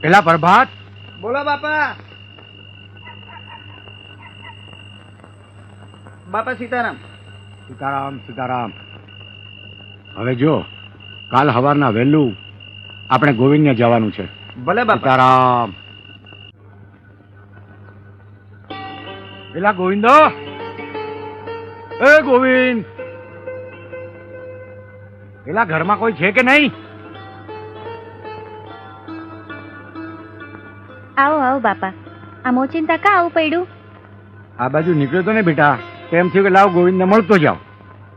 પેલા પ્રભાત. બોલો બાપા. બાપા સીતારામ. સીતારામ સીતારામ. હવે જો કાલ સવારના વહેલું આપણે ગોવિંદને જવાનું છે. ભલે બાપા. સીતારામ. પેલા ગોવિંદો. એ ગોવિંદ. પેલા ઘરમાં કોઈ છે કે નહીં? આવો આવો બાપા. આ મોચિંતા કા આવું પડ્યું? આ બાજુ નીકળ્યો તો ને બેટા. તેમ થયું કે લાવ ગોવિંદને મળતો જાવ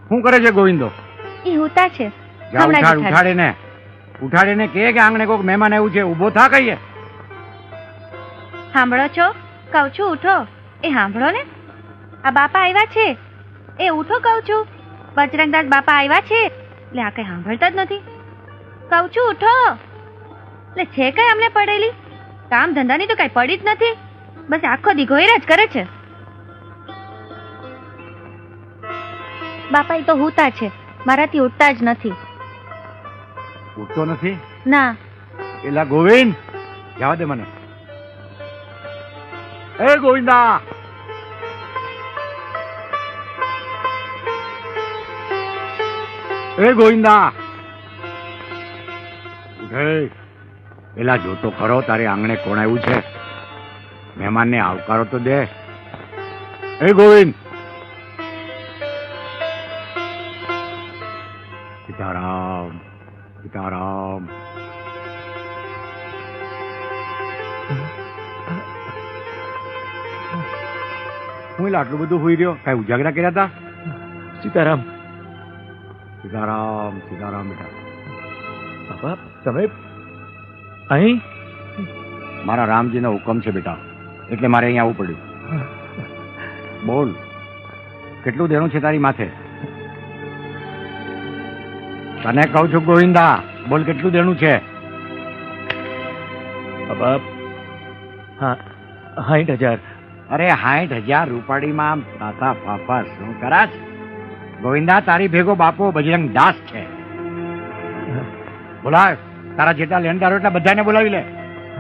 શું કરે છે ગોવિંદો? એ હુતા છે. જા ઉઠાડ ઉઠાડ. ઉઠાડે. ને ઉઠાડે ને કે કે આંગણે કોઈક મહેમાન આવ્યું છે? ઊભો થા કહીએ. સાંભળો છો? કહું છું ઉઠો. એ સાંભળો ને. આ બાપા આવ્યા છે. એ ઉઠો કહું છું. બજરંગદાસ બાપા આવ્યા છે. એટલે આ કઈ સાંભળતા જ નથી. કહું છું ઉઠો. એટલે છે કઈ અમને પડેલી કામ ધંધાની તો કઈ પડી જ નથી. બસ આખો દી ઘોયરા જ કરે છે. બાપા એ તો હુતા છે. મારાથી ઉઠતા જ નથી. ઉઠતો નથી? ના. એલા ગોવિંદ જવા દે મને. એ ગોવિંદા! એ ગોવિંદા! ઉઠે. એલા જોતો ખરો તારે આંગણે કોણ આવ્યું છે? મહેમાનને આવકારો તો દે. એ ગોવિંદ! સીતારામ સીતારામ. હું એટલે આટલું બધું હોઈ રહ્યો? કઈ ઉજાગરા કર્યા હતા સીતારામ. સીતારામ સીતારામ બેટા. બાપા તમે અહીં? મારા રામજીનો હુકમ છે બેટા. એટલે મારે અહીં આવવું પડ્યું. બોલ કેટલું દેણું છે તારી માથે? તને કહું છું ગોવિંદા બોલ કેટલું દેણું છે? સાઠ હજાર. અરે સાઠ હજાર રૂપાડીમાં આમ તાતા ફાફા શું કરાશ? ગોવિંદા તારી ભેગો બાપો બજરંગ દાસ છે. બોલાવ તારા જેટલા લેણદારો એટલા બધાને બોલાવી લે.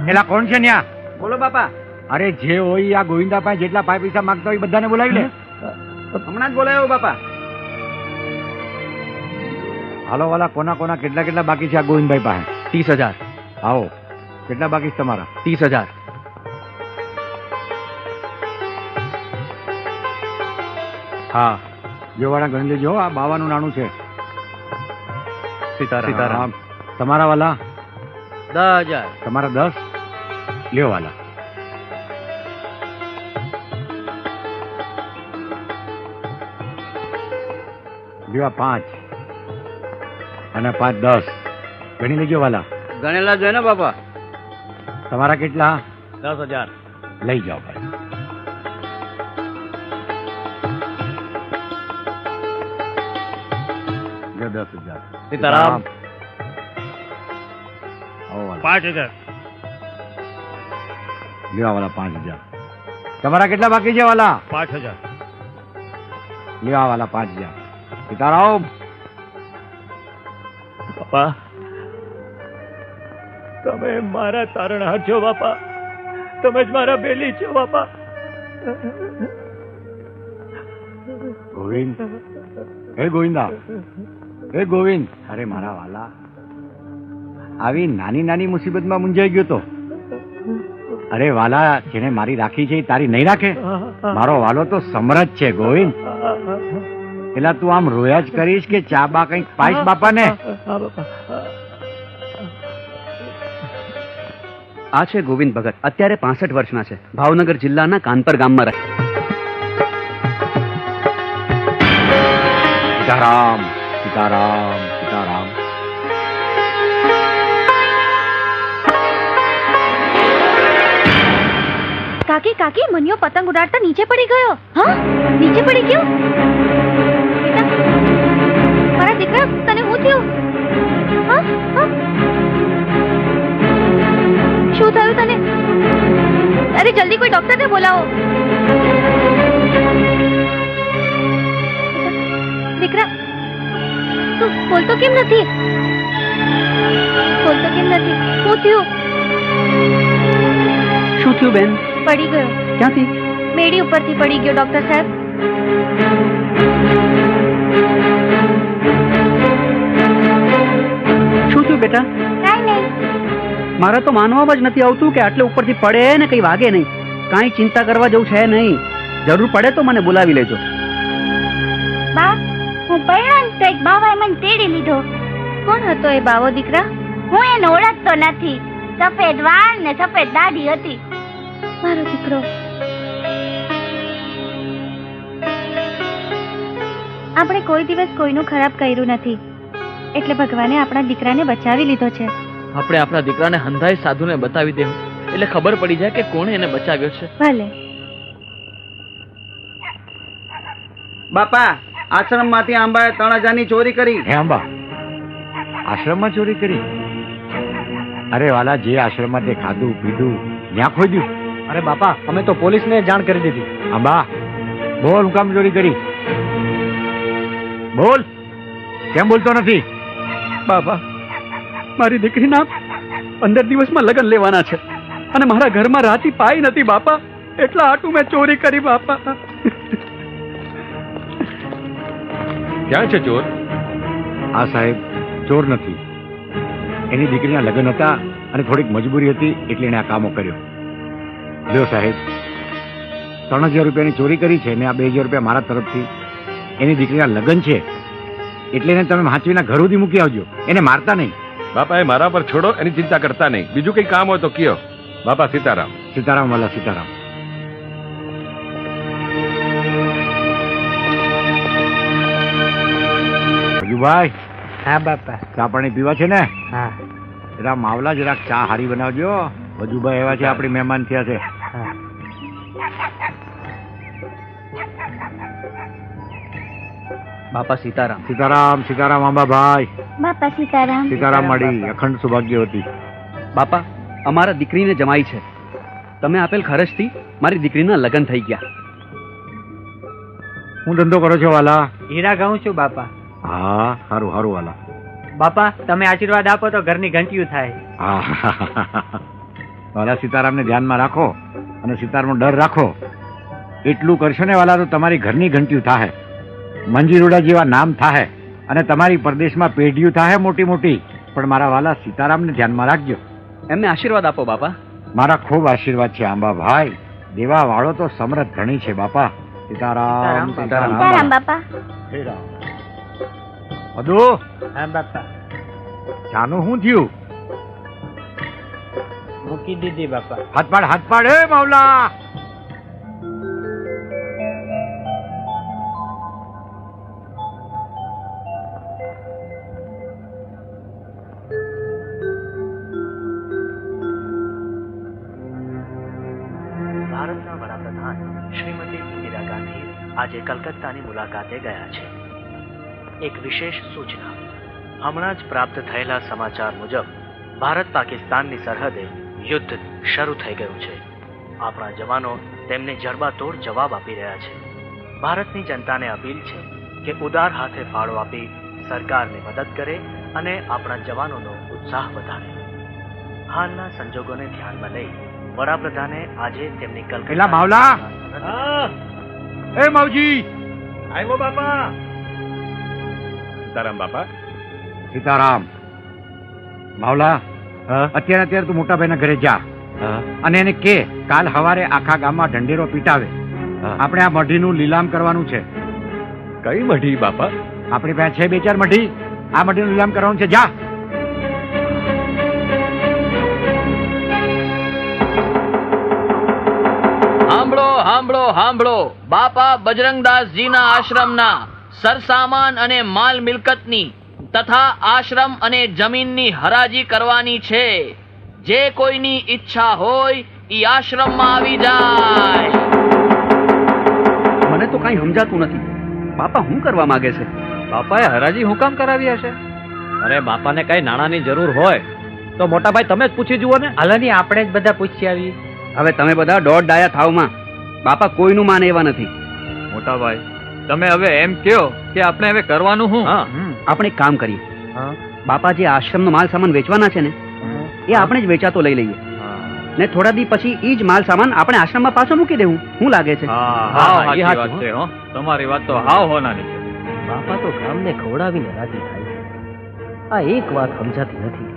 એલા કોણ છે ન્યા? બોલો બાપા. અરે જે હોય આ ગોવિંદા પાસે જેટલા પાંચ પૈસા માંગતા હોય બધાને બોલાવી લે. હમણાં જ બોલાયો બાપા. હાલો વાલા કોના કોના કેટલા કેટલા બાકી છે આ ગોવિંદભાઈ પાસે? ત્રીસ હજાર. આવો. કેટલા બાકી છે તમારા? ત્રીસ હજાર. હા. જોવાના ગણી લેજો આ બાવાનું નાણું છે. સીતારામ. સીતારામ. તમારા વાલા? દસ હજાર. તમારા દસ? લ્યો વાલા. લ્યો પાંચ. અને પાંચ દસ. ગણી લેજો વાલા. ગણેલા જોઈએ ને બાપા. તમારા કેટલા? દસ હજાર. લઈ જાઓ ભાઈ. દસ હજાર. સીતારામ. આવો વાલા. પાંચ હજાર. પાંચ તમારા કેટલા બાકી છે વાલા? પાંચ હજાર. લેવા વાલા પાંચ હજાર. સીતારામ. બાપા તમે મારા તારણહાર છો બાપા. તમે જ મારા બેલી છો બાપા. ગોવિંદ. હે ગોવિંદા. હે ગોવિંદ. અરે મારા વાલા આવી નાની નાની મુસીબતમાં મૂંઝાઈ ગયો તો? અરે વાલા જેને મારી રાખી છે તારી નહીં રાખે? મારો વાલો તો સમરજ છે ગોવિંદ. પેલા તું આમ રોયા જ કરીશ કે ચા બા કંઈક પાઈશ બાપાને? આ છે ગોવિંદ ભગત. અત્યારે પાસઠ વર્ષના છે. ભાવનગર જિલ્લાના કાનપર ગામમાં રહે. સીતારામ સીતારામ. કાકી કાકી, મનિયો પતંગ ઉડાડતા નીચે પડી ગયો. હા? નીચે પડી ગયો? મારા દીકરા, તને થયું? હા? હા? શું થયું તને? અરે, જલ્દી કોઈ ડોક્ટરને બોલાવો. દીકરા, તું બોલતો કેમ નથી? બોલતો કેમ નથી? શું થયું? શું થયું બેન? પડી ગયો. ક્યાંથી? મેડી ઉપરથી પડી ગયો ડોક્ટર સાહેબ. શું થયું બેટા? કાંઈ નહીં. મારે તો માનવામાં જ નથી આવતું કે આટલે ઉપરથી પડે ને કઈ વાગે નહીં. કાંઈ ચિંતા કરવા જેવું છે નહીં. જરૂર પડે તો મને બોલાવી લેજો. બા હું પરણાન તો એક બાવાએ મને તેડી લીધો. કોણ હતો એ બાવો દીકરા? હું એને ઓળખતો નથી. સફેદ વાળ ને સફેદ દાઢી હતી. મારો દીકરો આપણે કોઈ દિવસ કોઈનું ખરાબ કર્યું નથી. એટલે ભગવાને આપણા દીકરાને બચાવી લીધો છે. આપણે આપણા દીકરાને હંધાઈ સાધુને બતાવી દેવું. એટલે ખબર પડી જાય કે કોણે એને બચાવ્યો છે. ભલે. બાપા આશ્રમમાંથી આંબાએ ત્રણ હજારની ચોરી કરી. હે આશ્રમ આશ્રમમાં ચોરી કરી? અરે વાલા જે આશ્રમમાં તે ખાધું પીધું ત્યાં ખોદ્યું અરે બાપા અમે તો પોલીસને જાણ કરી દીધી. અંબા બોલ હું કામ ચોરી કરી. બોલ કેમ બોલતો નથી? બાપા મારી દીકરીના પંદર દિવસમાં લગ્ન લેવાના છે અને મારા ઘરમાં રાતી પાઈ નથી બાપા. એટલા આટું મેં ચોરી કરી બાપા. ક્યાં છે ચોર? આ સાહેબ ચોર નથી. એની દીકરીના લગ્ન હતા અને થોડીક મજબૂરી હતી એટલે એને આ કામો કર્યો. લ્યો સાહેબ ત્રણ હજાર રૂપિયાની ચોરી કરી છે ને આ બે હજાર રૂપિયા મારા તરફથી. એની દીકરીના લગ્ન છે એટલે એને તમે હાંચવીના ઘર સુધી મૂકી આવજો. એને મારતા નહીં. બાપા એ મારા પર છોડો એની ચિંતા કરતા નહીં. બીજું કઈ કામ હોય તો કયો. બાપા સીતારામ. સીતારામ વાલા સીતારામ. ભાઈ હા બાપા. ચા પાણી પીવા છે ને? હા. જરા માવલા જરાક ચા હારી બનાવજો. વજુભાઈ એવા છે આપણી મહેમાન થયા છે. બાપા સીતારામ. સીતારામ સીતારામ આંબાભાઈ. બાપા સીતારામ. સીતારામ મળી અખંડ સૌભાગ્યવતી. બાપા અમારા દીકરીને જમાઈ છે. તમે આપેલ ખર્ચથી મારી દીકરીના લગ્ન થઈ ગયા. હું ધંધો કરો છો વાલા? હીરા ગાઉં છું બાપા. હા સારું સારું વાલા. બાપા તમે આશીર્વાદ આપો તો ઘરની ઘંટીયું થાય. હા. વાલા સીતારામને ધ્યાનમાં રાખો અને સીતારામનો ડર રાખો. એટલું કરશો ને વાલા તો તમારી ઘરની ઘંટીયું થાહે. મંજીરોડા જેવા નામ થાહે અને તમારી પરદેશમાં પેઢીયું થાહે મોટી મોટી. પણ મારા વાલા સીતારામને ધ્યાનમાં રાખજો. એમને આશીર્વાદ આપો બાપા. મારા ખૂબ આશીર્વાદ છે આંબા ભાઈ. દેવા વાળો તો સમરથ ધણી છે બાપા. સીતારામ સીતારામ, સીતારામ. બાપા. અદુ હા બાપા. જાનું શું થયું? મૂકી દીધી બાપા. હાથ પાડ હાથ પાડ હે માવલા! ભારતના વડાપ્રધાન શ્રીમતી ઇન્દિરા ગાંધી આજે કલકત્તાની મુલાકાતે ગયા છે. એક વિશેષ સૂચના. હમણાં જ પ્રાપ્ત થયેલા સમાચાર મુજબ ભારત પાકિસ્તાનની સરહદે યુદ્ધ શરૂ થઈ ગયું છે. આપણા જવાનો તેમને જડબાતોડ જવાબ આપી રહ્યા છે. ભારતની જનતાને અપીલ છે કે ઉદાર હાથે ફાળો આપી સરકારને મદદ કરે અને આપણા જવાનોનો ઉત્સાહ વધારે. હાલના સંજોગોને ધ્યાનમાં લઈ વડાપ્રધાને આજે તેમની એલા માવલા! એ માવજી! આવ્યો બાપા! સીતારામ બાપા. સીતારામ. માવલા! અત્યારે અત્યારે તું મોટા ભાઈના ઘરે જા. અને એને કે કાલ હવારે આખા ગામમાં ઢંઢેરો પીટાવે. આપણે આ મઢીનું લીલામ કરવાનું છે. કઈ મઢી બાપા? આપણી પાસે છે બે ચાર મઢી. આ મઢીનું લીલામ કરવાનું છે. જા. હાંભળો હાંભળો હાંભળો. બાપા બજરંગદાસજીના આશ્રમના સરસામાન અને માલ મિલકતની તથા આશ્રમ અને જમીનની હરાજી કરવાની છે. જે કોઈની ઈચ્છા હોય ઈ આશ્રમમાં આવી જાય. મને તો કાંઈ સમજાતું નથી. બાપા શું કરવા માંગે છે? બાપાએ હરાજી હું કામ કરાવી હશે? અરે બાપાને કઈ નાણાંની જરૂર હોય તો મોટા ભાઈ તમે જ પૂછી જુઓ ને. હાલની આપણે જ બધા પૂછી આવીએ. હવે તમે બધા દોઢ ડાયા થાવમાં. બાપા કોઈનું માને એવા નથી. મોટા ભાઈ તમે હવે એમ કયો કે આપણે હવે કરવાનું હું? આપણે એક કામ કરીએ. બાપા જે આશ્રમનો માલ સામાન વેચવાના છે ને એ આપણે જ વેચાતો લઈ લઈએ. ને થોડા દી પછી ઈ જ માલ સામાન આપણે આશ્રમમાં પાછો મૂકી દેવું. શું લાગે છે? હા હા, હો તમારી વાત તો હાવ હોનાની છે. બાપા તો ગામને ખવડાવીને રાજી થાય છે. આ એક વાત સમજાતી નથી.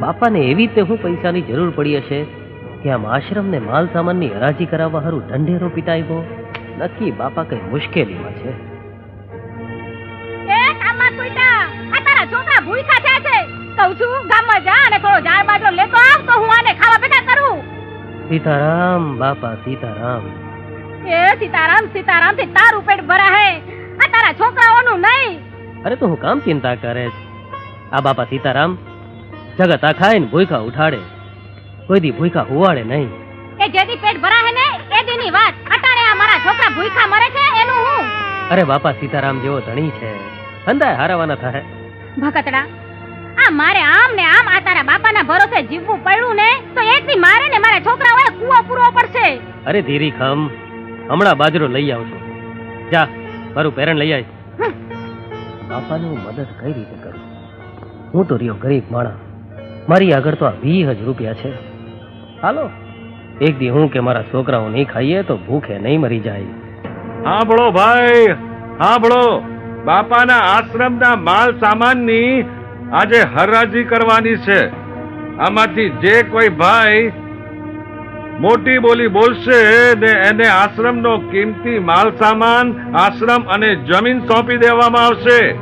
બાપાને એવી રીતે હું પૈસાની જરૂર પડી હશે કે આમ આશ્રમને માલ સામાનની હરાજી કરાવવા હારું ઢંઢેરો પીટાવ્યો નક્કી બાપા કઈ મુશ્કેલીમાં છે? એ કામમાં સુઈતા આ તારા છોકરા ભૂખ્યા થયા છે. કહું છું ગામમાં જા અને થોડો ઝાડ બાજરો લેતો આવ તો હું આને ખાવા ભેગા કરું. સીતારામ બાપા સીતારામ. એ સીતારામ સીતારામથી તારું પેટ ભરા હે આ તારા છોકરાઓનું નહીં. અરે તો હું કામ ચિંતા કરે આ બાપા સીતારામ જગત આ ખાઈને ભૂખા ઉઠાડે. કોઈ દી ભૂખા હુવાડે નહીં. એ જેથી પેટ ભરા હે ને એ દીની વાત. છોકરા ભૂખા મરે છે એનું હું? અરે બાપા સીતારામ જેવો ધણી છે. હંદાય હારાવાના થાય ભકતડા આ મારે આમ ને આમ આ તારા બાપાના ભરોસે જીવવું પડ્યું ને તો એક દી મારે ને મારા છોકરાઓએ કૂવો પૂરવો પડશે. અરે ધીરી ખમ હમણાં બાજરો લઈ આવજો. જા મારું પેરણ લઈ આવીશ બાપાને હું મદદ કઈ રીતે કરું? હું તો રહ્યો ગરીબ માણા મારી આગળ તો આ વીસ હજાર રૂપિયા છે. હાલો. એક દી હું કે મારા છોકરાઓ નહીં ખાઈએ તો ભૂખે નહીં મરી જાય. સાંભળો ભાઈ, સાંભળો. બાપાના આશ્રમના માલ સામાનની આજે હરાજી કરવાની છે. આમાંથી જે કોઈ ભાઈ મોટી બોલી બોલશે ને એને આશ્રમનો કિંમતી માલ સામાન, આશ્રમ અને જમીન સોંપી દેવામાં આવશે.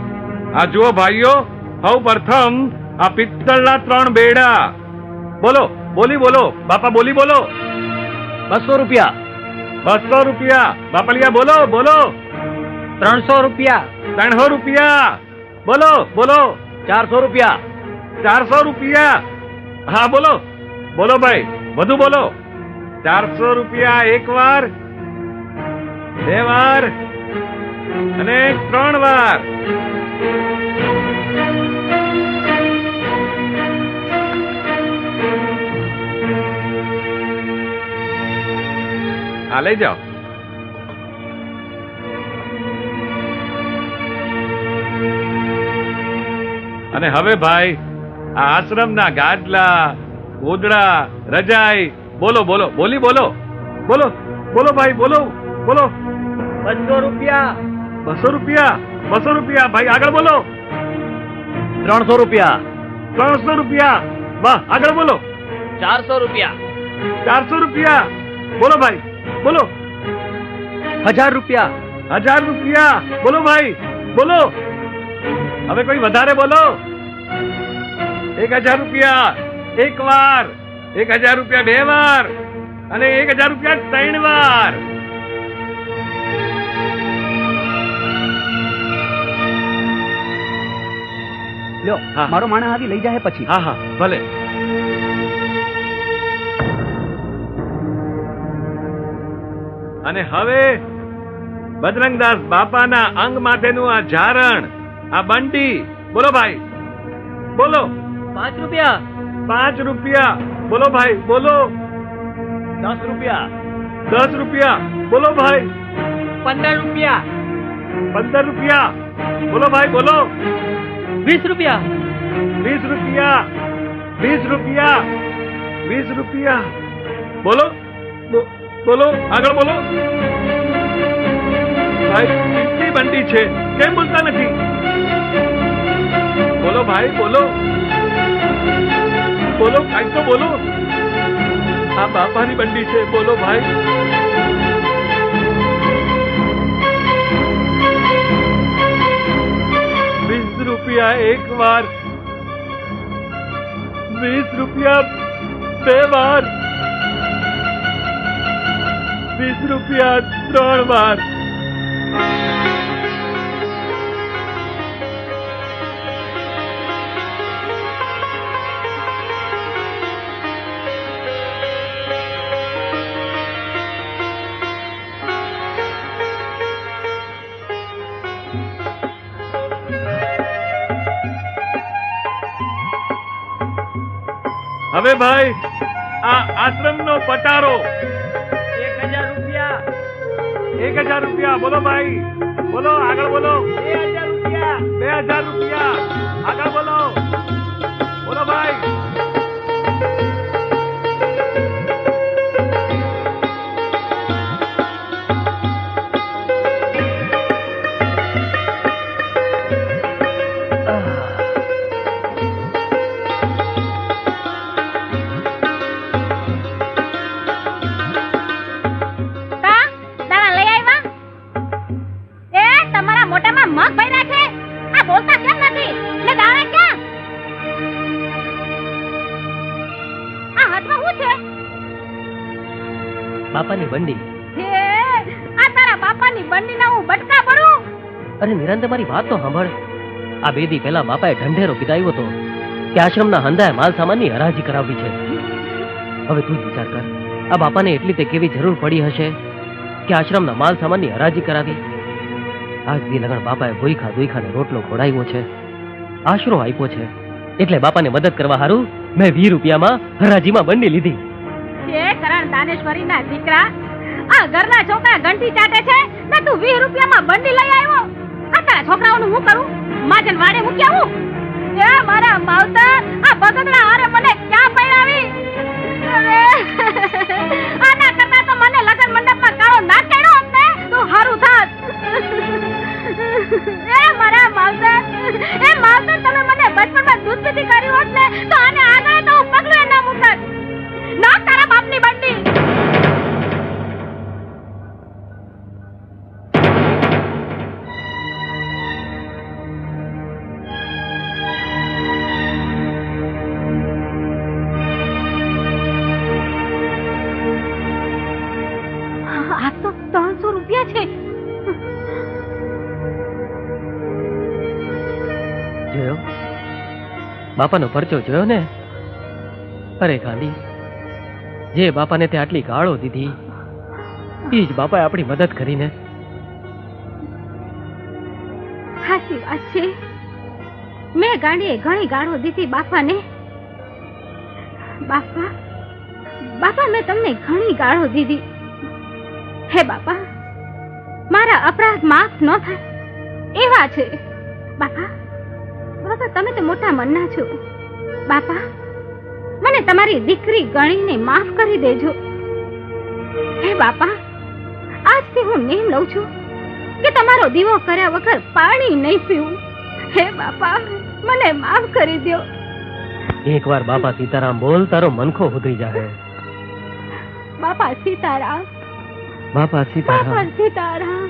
આ જુઓ ભાઈઓ, સૌ પ્રથમ આ પિત્તળના ત્રણ બેડા. બોલો. બોલી બોલો બાપા બોલી બોલો. બસો રૂપિયા. બસો રૂપિયા. બાપલિયા બોલો બોલો. ત્રણસો રૂપિયા. ત્રણસો રૂપિયા. બોલો બોલો. ચારસો રૂપિયા. ચારસો રૂપિયા. હા બોલો. બોલો ભાઈ વધુ બોલો. ચારસો રૂપિયા એક વાર બે વાર અને ત્રણ વાર. આ લઈ જાઓ. અને હવે ભાઈ આ આશ્રમના ગાદલા ગોદડા રજાઈ બોલો બોલો બોલી બોલો. બોલો બોલો ભાઈ બોલો બોલો. બસો રૂપિયા. બસો રૂપિયા બસો રૂપિયા. ભાઈ આગળ બોલો. ત્રણસો રૂપિયા. ત્રણસો રૂપિયા. વાહ આગળ બોલો. ચારસો રૂપિયા. ચારસો રૂપિયા. બોલો ભાઈ. બોલો. હજાર રૂપિયા. હજાર રૂપિયા. બોલો ભાઈ બોલો. હવે કોઈ વધારે બોલો. એક હજાર રૂપિયા એક વાર. એક હજાર રૂપિયા બે વાર. અને એક હજાર રૂપિયા ત્રણ વાર. લ્યો હા. મારો માણસ આવી લઈ જાય પછી. હા હા. ભલે. અને હવે બજરંગદાસ બાપાના અંગ માટેનું આ ઝારણ આ બંટી બોલો ભાઈ. બોલો. પાંચ રૂપિયા. પાંચ રૂપિયા. બોલો ભાઈ બોલો. દસ રૂપિયા. દસ રૂપિયા. બોલો ભાઈ. પંદર રૂપિયા. પંદર રૂપિયા. બોલો ભાઈ બોલો. વીસ રૂપિયા. વીસ રૂપિયા. વીસ રૂપિયા. વીસ રૂપિયા. બોલો. બોલો, આગળ બોલો. ભાઈ કેટલી બંડી છે. કેમ બોલતા નથી? બોલો ભાઈ, બોલો. બોલો કાંઈક તો બોલો. આ બાપાની બંડી છે. બોલો ભાઈ. વીસ રૂપિયા એક વાર. વીસ રૂપિયા બે વાર. વીસ રૂપિયા ત્રણ વાર. હવે ભાઈ આ આશ્રમનો પટારો એક હજાર રૂપિયા. બોલો ભાઈ. બોલો આગળ બોલો. બે હજાર રૂપિયા. બે હજાર રૂપિયા. આગળ બોલો. મગ ભર્યા છે? આ બોલતા કેમ નથી? ને દાડા ક્યાં? આ હાથમાં શું છે? બાપાની બંડી. છે આ તારા બાપાની બંડી ના હું બટકા ભરું? અરે નિરંત તમારી વાત તો સાંભળ. આ બેદી પહેલા બાપાએ ઢંઢેરો પીધાયો હતો. કે આશ્રમના હંધાએ માલ સામાનની હરાજી કરાવી છે. હવે તું વિચાર કર આ બાપાને એટલી તે કેવી જરૂર પડી હશે? કે આશ્રમના માલ સામાનની હરાજી કરાવી? આજ દી લગણ બાપાએ ભૂખા દુઈખાને રોટલો ખોડાવ્યો છે. આશરો આપ્યો છે. એટલે બાપાને મદદ કરવા હારું મેં વી રૂપિયામાં હરાજીમાં બંડી લીધી. છે કરણ દાનેશ્વરીના દીકરા, આ ઘરના છોકરા ઘંટી ચાટે છે? ને તું વી રૂપિયામાં બંડી લઈ આવ્યો? આ તારા છોકરાઓનું હું કરું? માજન વાડે હું એ મારા માવતર, આ બગડના હારે મને ક્યાં પહેરાવી? આના કરતા તો મને લગન મંડપમાં કાળો ના અમને. તું હારું થાત. એ મારા માવતર, એ માવતર, તમે મને બચપણમાં દૂધ હોત ને, તો આને આગળ તો પગલું એના મૂકત. ના, તારા બાપની બંડી. બાપાનો પરચો જોયો ને? અરે ગાંધી, જે બાપાને તે આટલી ગાળો દીધી એ જ બાપાએ આપણી મદદ કરીને. સાચી વાત છે. મેં ગાંડીએ ઘણી ગાળો દીધી બાપાને. બાપા બાપા, મેં તમને ઘણી ગાળો દીધી. હે બાપા, મારા અપરાધ માફ ન થાય. એવા છે. બાપા બાપા તમે તો મોટા મનના છો. બાપા મને તમારી દીકરી ગણીને માફ કરી દેજો. હે બાપા આજથી હું નેમ લઉં છું કે તમારો દીવો કર્યા વગર પાણી નહીં પીવું. હે બાપા મને માફ કરી દો એકવાર બાપા સીતારામ બોલ તારો મનખો ઉતરી જાય બાપા સીતારામ. બાપા બાપા સીતારામ. સીતારામ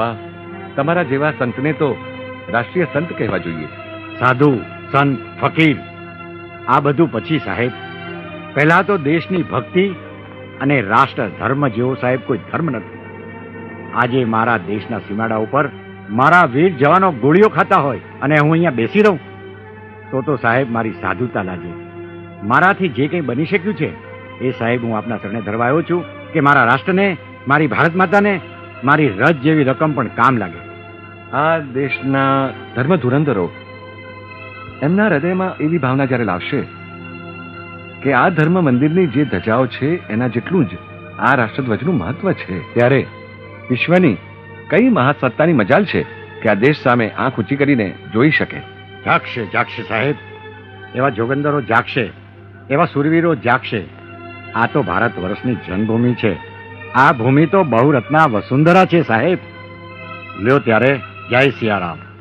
બા તમારા જેવા સંતને તો રાષ્ટ્રીય સંત કહેવા જોઈએ. સાધુ, સંત, ફકીર, આ બધું પછી સાહેબ. પહેલા તો દેશની ભક્તિ અને રાષ્ટ્ર ધર્મ જેવો સાહેબ કોઈ ધર્મ નથી. આજે મારા દેશના સીમાડા ઉપર મારા વીર જવાનો ગોળીઓ ખાતા હોય અને હું અહીંયા બેસી રહું, તો તો સાહેબ મારી સાધુતા લાગે. મારાથી જે કંઈ બની શક્યું છે, એ સાહેબ હું આપના ચરણે ધરવા આવ્યો છું કે મારા રાષ્ટ્રને, મારી ભારત માતાને, મારી રજ જેવી રકમ પણ કામ લાગે. આ દેશના ધર્મ ધુરંધરો એમના હૃદયમાં એવી ભાવના જ્યારે લાવશે કે આ ધર્મ મંદિરની જે ધજાઓ છે, એના જેટલું જ આ રાષ્ટ્રધ્વજનું મહત્વ છે, ત્યારે વિશ્વની કઈ મહાસત્તાની મજાલ છે કે આ દેશ સામે આંખ ઊંચી કરીને જોઈ શકે? જાગશે જાગશે સાહેબ. એવા જોગંદરો જાગશે, એવા સુરવીરો જાગશે. આ તો ભારત વર્ષની જન્મભૂમિ છે. આ ભૂમિ તો બહુરત્ના વસુંધરા છે સાહેબ. લ્યો ત્યારે જય સિયારામ.